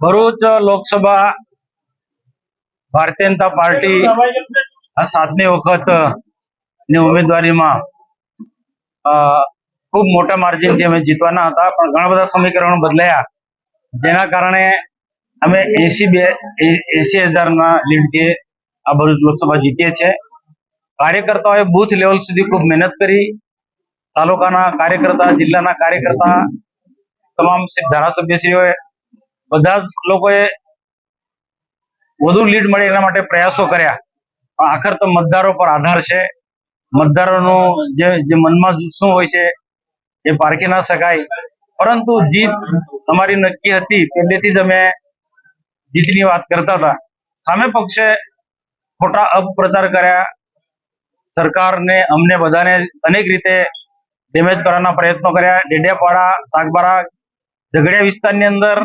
Bharuch Lok Sabha Bharatiya Janata party આ સાતમી વખતની ઉમેદવારીમાં ખૂબ મોટા માર્જિનથી અમે જીતવાના હતા, પણ ઘણા બધા સમીકરણો બદલાયા. જેના કારણે અમે એસી બે એસી હજારના લીડથી આ ભરૂચ લોકસભા જીતીએ છીએ. કાર્યકર્તાઓએ બૂથ લેવલ સુધી ખૂબ મહેનત કરી. તાલુકાના કાર્યકર્તા, જિલ્લાના કાર્યકર્તા તમામ ધારાસભ્યશ્રીઓએ બધા જ લોકોએ વધુ લીડ મળે એના માટે પ્રયાસો કર્યા. પણ આખર તો મતદારો પર આધાર છે. મતદારોનું જે મનમાં શું હોય છે એ પારખી ના શકાય. પરંતુ જીત અમારી નક્કી હતી. પહેલેથી જ અમે જીતની વાત કરતા હતા. સામે પક્ષે ખોટા અપપ્રચાર કર્યા. સરકારને, અમને બધાને અનેક રીતે ડેમેજ કરવાના પ્રયત્નો કર્યા. ડેડિયાપાડા, સાગબારા ઝઘડિયા વિસ્તારની અંદર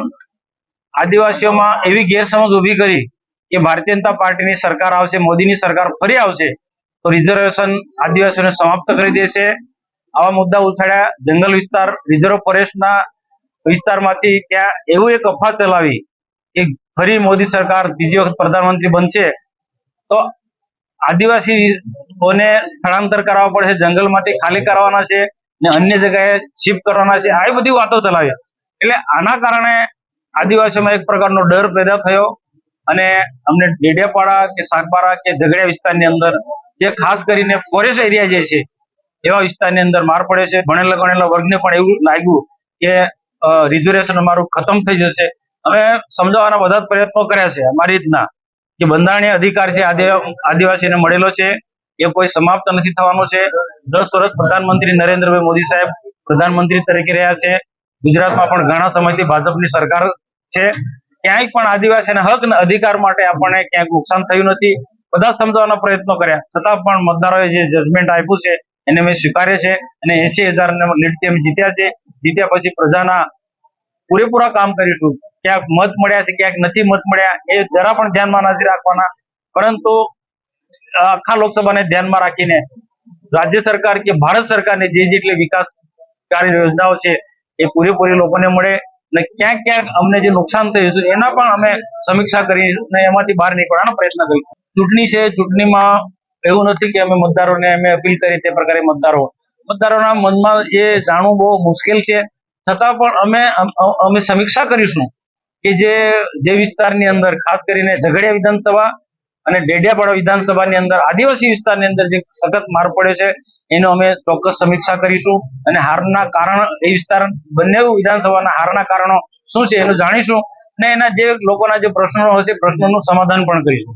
આદિવાસીઓમાં એવી ગેરસમજ ઊભી કરી કે ભારતીય જનતા પાર્ટીની સરકાર આવશે, મોદીની સરકાર ફરી આવશે, તો રિઝર્વેશન આદિવાસીઓને સમાપ્ત કરી દેશે આવા મુદ્દા ઉછાળ્યા જંગલ વિસ્તાર, રિઝર્વ ફોરેસ્ટના વિસ્તારમાંથી ત્યાં એવું એક અફવા ચલાવી કે ફરી મોદી સરકાર ત્રીજી વખત પ્રધાનમંત્રી બનશે. તો આદિવાસીઓને સ્થળાંતર કરાવવા પડશે, જંગલમાંથી ખાલી કરવાના છે ને અન્ય જગ્યાએ શિફ્ટ કરવાના છે, આવી બધી વાતો ચલાવી. એટલે આના કારણે આદિવાસીઓમાં એક પ્રકારનો ડર પેદા થયો અને અમને ડેડિયાપાડા કે સાગબારા કે ઝઘડિયા વિસ્તારની અંદર જે ખાસ કરીને ફોરેસ્ટ એરિયા જે છે, એવા વિસ્તારની અંદર માર પડે છે. ભણેલા ગણેલા વર્ગને પણ એવું લાગ્યું કે રિઝર્વેશન અમારું ખતમ થઈ જશે. અમે સમજાવવાના બધા પ્રયત્નો કર્યા છે અમારી રીતના કે બંધારણીય અધિકાર છે આદિ- આદિવાસીને મળેલો છે, એ કોઈ સમાપ્ત નથી થવાનો છે. દસ વર્ષ પ્રધાનમંત્રી નરેન્દ્રભાઈ મોદી સાહેબ પ્રધાનમંત્રી તરીકે રહ્યા છે. ગુજરાતમાં પણ ઘણા સમયથી ભાજપની સરકાર છે. ક્યાંય પણ આદિવાસીના હક અને અધિકાર માટે આપણને ક્યાંક નુકસાન થયું નથી. બધા સમજાવવાના પ્રયત્નો કર્યા. છતાં પણ મતદારોએ જે જજમેન્ટ આપ્યું છે, એને અમે સ્વીકારે છે અને એસી હજાર અમે જીત્યા છે. જીત્યા પછી પ્રજાના પૂરેપૂરા કામ કરીશું. ક્યાંક મત મળ્યા છે, ક્યાંક નથી મત મળ્યા, એ જરા પણ ધ્યાનમાં નથી રાખવાના. પરંતુ આખા લોકસભાને ધ્યાનમાં રાખીને રાજ્ય સરકાર કે ભારત સરકારની જે જેટલી વિકાસકારી યોજનાઓ છે એ પૂરેપૂરી લોકોને મળે અને ક્યાંક ક્યાંક અમને જે નુકસાન થયું છે, એના પણ અમે સમીક્ષા કરીને એમાંથી બહાર નીકળવાનો પ્રયત્ન કરીશું. ચૂંટણી છે, ચૂંટણીમાં એવું નથી કે અમે મતદારોને અમે અપીલ કરી તે પ્રકારે મતદારો મતદારોના મનમાં એ જાણવું બહુ મુશ્કેલ છે. છતાં પણ અમે અમે સમીક્ષા કરીશું કે જે જે વિસ્તારની અંદર, ખાસ કરીને ઝઘડિયા વિધાનસભા અને ડેડિયાપાડા વિધાનસભાની અંદર, આદિવાસી વિસ્તારની અંદર જે સખત માર પડે છે, એનો અમે ચોક્કસ સમીક્ષા કરીશું. અને હારના કારણ, એ વિસ્તાર, બંને વિધાનસભાના હારના કારણો શું છે એનું જાણીશું. અને એના જે લોકોના જે પ્રશ્નો હશે, પ્રશ્નોનું સમાધાન પણ કરીશું.